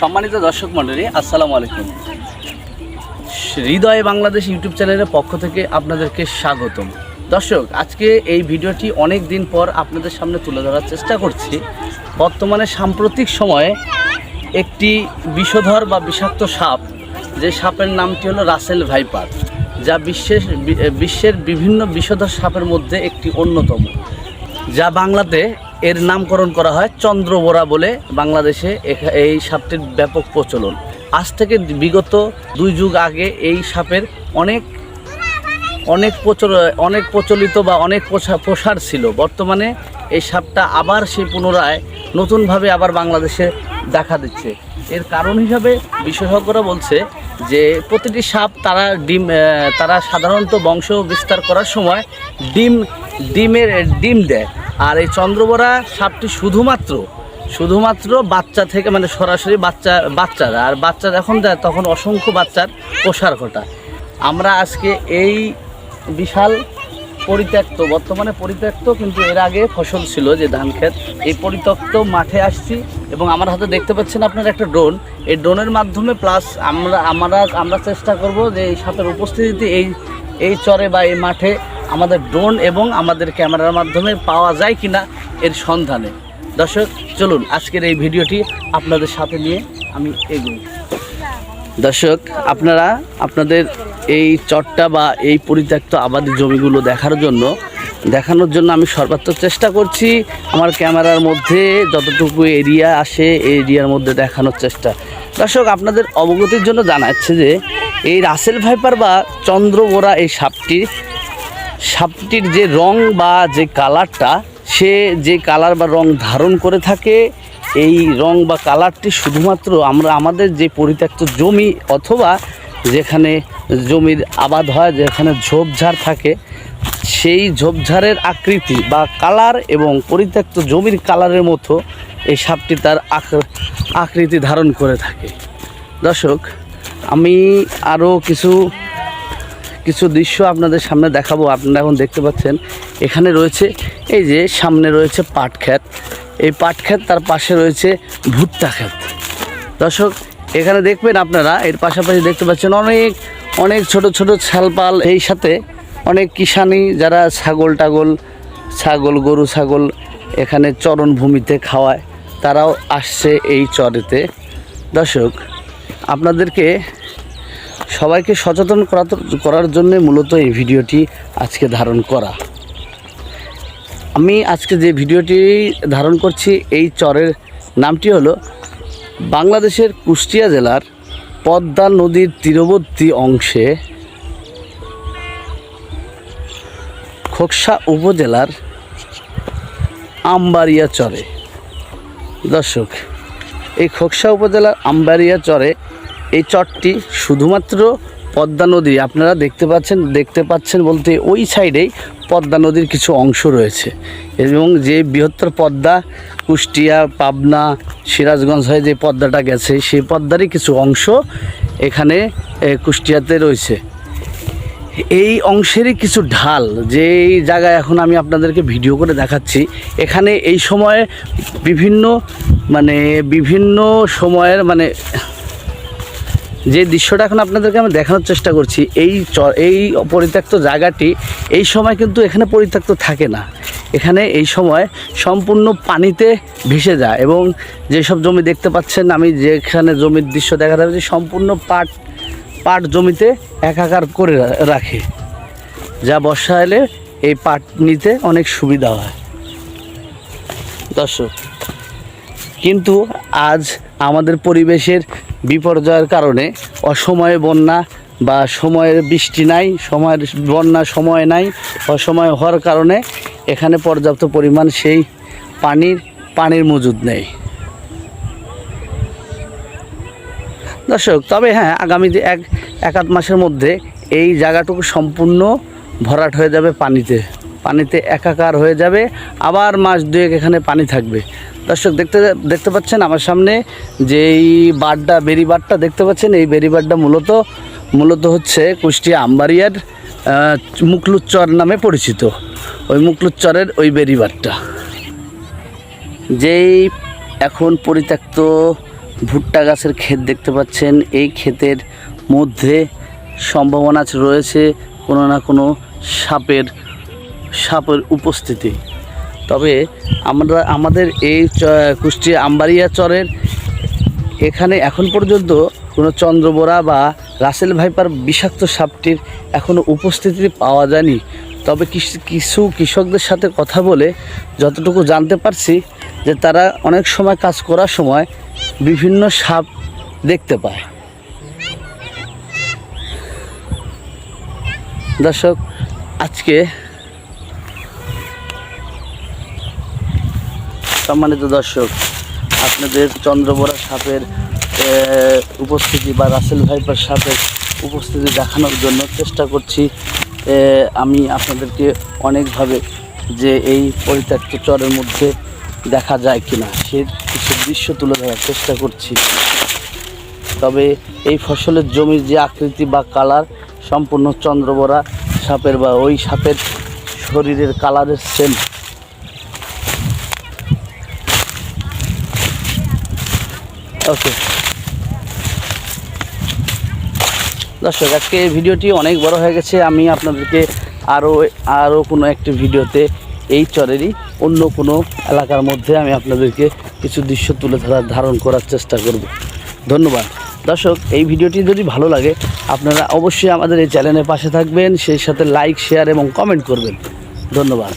সম্মানিত দর্শক মণ্ডলী, আসসালামু আলাইকুম। হৃদয় বাংলাদেশ ইউটিউব চ্যানেলের পক্ষ থেকে আপনাদেরকে স্বাগতম। দর্শক, আজকে এই ভিডিওটি অনেক দিন পর আপনাদের সামনে তুলে ধরার চেষ্টা করছি। বর্তমানে সাম্প্রতিক সময়ে একটি বিষধর বা বিষাক্ত সাপ, যে সাপের নামটি হলো রাসেল ভাইপার, যা বিশ্বের বিশ্বের বিভিন্ন বিষধর সাপের মধ্যে একটি অন্যতম, যা বাংলাতে এর নামকরণ করা হয় চন্দ্রবোরা বলে বাংলাদেশে এই সাপটির ব্যাপক প্রচলন। আজ থেকে বিগত দুই যুগ আগে এই সাপের অনেক অনেক প্রচল অনেক প্রচলিত বা অনেক প্রসা- প্রসার ছিল। বর্তমানে এই সাপটা আবার সে পুনরায় নতুনভাবে আবার বাংলাদেশে দেখা দিচ্ছে। এর কারণ হিসাবে বিশেষজ্ঞরা বলছে যে প্রতিটি সাপ তারা ডিম তারা সাধারণত বংশ বিস্তার করার সময় ডিম, ডিমের, ডিম দেয়। আর এই চন্দ্রবরা সাপটি শুধুমাত্র শুধুমাত্র বাচ্চা থেকে মানে সরাসরি বাচ্চা, বাচ্চারা। আর বাচ্চা যখন দেয়, তখন অসংখ্য বাচ্চার প্রসার ঘটায়। আমরা আজকে এই বিশাল পরিত্যক্ত, বর্তমানে পরিত্যক্ত, কিন্তু এর আগে ফসল ছিল যে ধান ক্ষেত। এই পরিত্যক্ত মাঠে আসছি এবং আমার হাতে দেখতে পাচ্ছেন আপনারা একটা ড্রোন। এই ড্রোনের মাধ্যমে প্লাস আমরা আমরা আমরা চেষ্টা করব যে এই সাপের উপস্থিতিতে এই এই চরে বা এই মাঠে আমাদের ড্রোন এবং আমাদের ক্যামেরার মাধ্যমে পাওয়া যায় কিনা এর সন্ধানে। দর্শক, চলুন আজকের এই ভিডিওটি আপনাদের সাথে নিয়ে আমি এগোই। দর্শক, আপনারা আপনাদের এই চটটা বা এই পরিত্যক্ত আবাদি জমিগুলো দেখার জন্য, দেখানোর জন্য আমি সর্বাত্মক চেষ্টা করছি। আমার ক্যামেরার মধ্যে যতটুকু এরিয়া আসে, এই এরিয়ার মধ্যে দেখানোর চেষ্টা। দর্শক, আপনাদের অবগতির জন্য জানাচ্ছে যে, এই রাসেল ভাইপার বা চন্দ্রবোরা এই সাপটি সাপটির যে রং বা যে কালারটা, সে যে কালার বা রং ধারণ করে থাকে এই রং বা কালারটি শুধুমাত্র আমরা, আমাদের যে পরিত্যক্ত জমি অথবা যেখানে জমির আবাদ হয়, যেখানে ঝোপঝাড় থাকে, সেই ঝোপঝাড়ের আকৃতি বা কালার এবং পরিত্যক্ত জমির কালারের মতো এই সাপটি তার আক- আকৃতি ধারণ করে থাকে। দর্শক, আমি আরও কিছু কিছু দৃশ্য আপনাদের সামনে দেখাবো। আপনারা এখন দেখতে পাচ্ছেন, এখানে রয়েছে, এই যে সামনে রয়েছে পাট ক্ষেত এই পাট ক্ষেত, তার পাশে রয়েছে ভুট্টা ক্ষেত। দর্শক, এখানে দেখবেন আপনারা, এর পাশাপাশি দেখতে পাচ্ছেন অনেক অনেক ছোট ছোট ছালপাল। এই সাথে অনেক কিষানি যারা ছাগল টাগল, ছাগল, গরু, ছাগল এখানে চরণভূমিতে খাওয়ায়, তারাও আসছে এই চরেতে। দর্শক, আপনাদেরকে সবাইকে সচেতন করা করার জন্য মূলত এই ভিডিওটি আজকে ধারণ করা। আমি আজকে যে ভিডিওটি ধারণ করছি, এই চরের নামটি হলো বাংলাদেশের কুষ্টিয়া জেলার পদ্মা নদীর তীরবর্তী অংশে খোকসা উপজেলার আমবাড়িয়া চরে। দর্শক, এই খোকসা উপজেলার আমবাড়িয়া চরে এই চরটি শুধুমাত্র পদ্মা নদী, আপনারা দেখতে পাচ্ছেন দেখতে পাচ্ছেন বলতে ওই সাইডেই পদ্মা নদীর কিছু অংশ রয়েছে। এবং যে বৃহত্তর পদ্মা, কুষ্টিয়া, পাবনা, সিরাজগঞ্জ হয়ে যে পদ্মাটা গেছে, সেই পদ্মারই কিছু অংশ এখানে কুষ্টিয়াতে রয়েছে। এই অংশেরই কিছু ঢাল যেই জায়গায় এখন আমি আপনাদেরকে ভিডিও করে দেখাচ্ছি, এখানে এই সময়ে বিভিন্ন মানে বিভিন্ন সময়ের মানে যে দৃশ্যটা এখন আপনাদেরকে আমি দেখানোর চেষ্টা করছি, এই এই পরিত্যক্ত জায়গাটি এই সময় কিন্তু এখানে পরিত্যক্ত থাকে না। এখানে এই সময় সম্পূর্ণ পানিতে ভেসে যায় এবং যেসব জমি দেখতে পাচ্ছেন, আমি যেখানে জমির দৃশ্য দেখা যাচ্ছে সম্পূর্ণ পাট পাট জমিতে একাকার করে রাখে। যা বর্ষা এলে এই পাট নিতে অনেক সুবিধা হয়। দর্শক, কিন্তু আজ আমাদের পরিবেশের বিপর্যয়ের কারণে অসময়ে বন্যা বা সময়ের বৃষ্টি নাই, সময়ের বন্যা সময় নাই, অসময় হওয়ার কারণে এখানে পর্যাপ্ত পরিমাণ সেই পানির পানির মজুদ নেই। দর্শক, তবে হ্যাঁ আগামী এক এক আধ মাসের মধ্যে এই জায়গাটুকু সম্পূর্ণ ভরাট হয়ে যাবে পানিতে। পানিতে একাকার হয়ে যাবে, আবার মাস দুয়েক এখানে পানি থাকবে। দর্শক, দেখতে দেখতে পাচ্ছেন আমার সামনে যেই বাড্ডা, বেরি বাড্ডা দেখতে পাচ্ছেন? এই বেরি বাড্ডা মূলত মূলত হচ্ছে কুষ্টিয়া আম্বারিয়ার মুকলুচ্চর নামে পরিচিত। ওই মুকলুচ্চরের ওই বেরি বাড্ডা। যেই এখন পরিত্যক্ত ভুট্টা গাছের ক্ষেত দেখতে পাচ্ছেন, এই ক্ষেতের মধ্যে সম্ভাবনা রয়েছে কোনো না কোনো সাপের সাপের উপস্থিতি। তবে আমরা, আমাদের এই কুষ্টিয়া আম্বারিয়া চরের এখানে এখন পর্যন্ত কোনো চন্দ্রবোরা বা রাসেল ভাইপার বিষাক্ত সাপটির এখনও উপস্থিতি পাওয়া যায়নি। তবে কিছু কৃষকদের সাথে কথা বলে যতটুকু জানতে পারছি যে তারা অনেক সময় কাজ করার সময় বিভিন্ন সাপ দেখতে পায়। দর্শক, আজকে সম্মানিত দর্শক, আপনাদের চন্দ্রবরা সাপের উপস্থিতি বা রাসেল ভাইপার সাপের উপস্থিতি দেখানোর জন্য চেষ্টা করছি। আমি আপনাদেরকে অনেকভাবে যে এই পরিত্যক্ত চরের মধ্যে দেখা যায় কিনা, সে কিছু দৃশ্য তুলে ধরার চেষ্টা করছি। তবে এই ফসলের জমির যে আকৃতি বা কালার সম্পূর্ণ চন্দ্রবরা সাপের বা ওই সাপের শরীরের কালারের সেম। ওকে দর্শক, আজকে এই ভিডিওটি অনেক বড় হয়ে গেছে। আমি আপনাদেরকে আরও আরও কোনো একটি ভিডিওতে এই চরেরই অন্য কোনো এলাকার মধ্যে আমি আপনাদেরকে কিছু দৃশ্য তুলে ধরার ধারণ করার চেষ্টা করব। ধন্যবাদ। দর্শক, এই ভিডিওটি যদি ভালো লাগে, আপনারা অবশ্যই আমাদের এই চ্যানেলের পাশে থাকবেন, সেই সাথে লাইক, শেয়ার এবং কমেন্ট করবেন। ধন্যবাদ।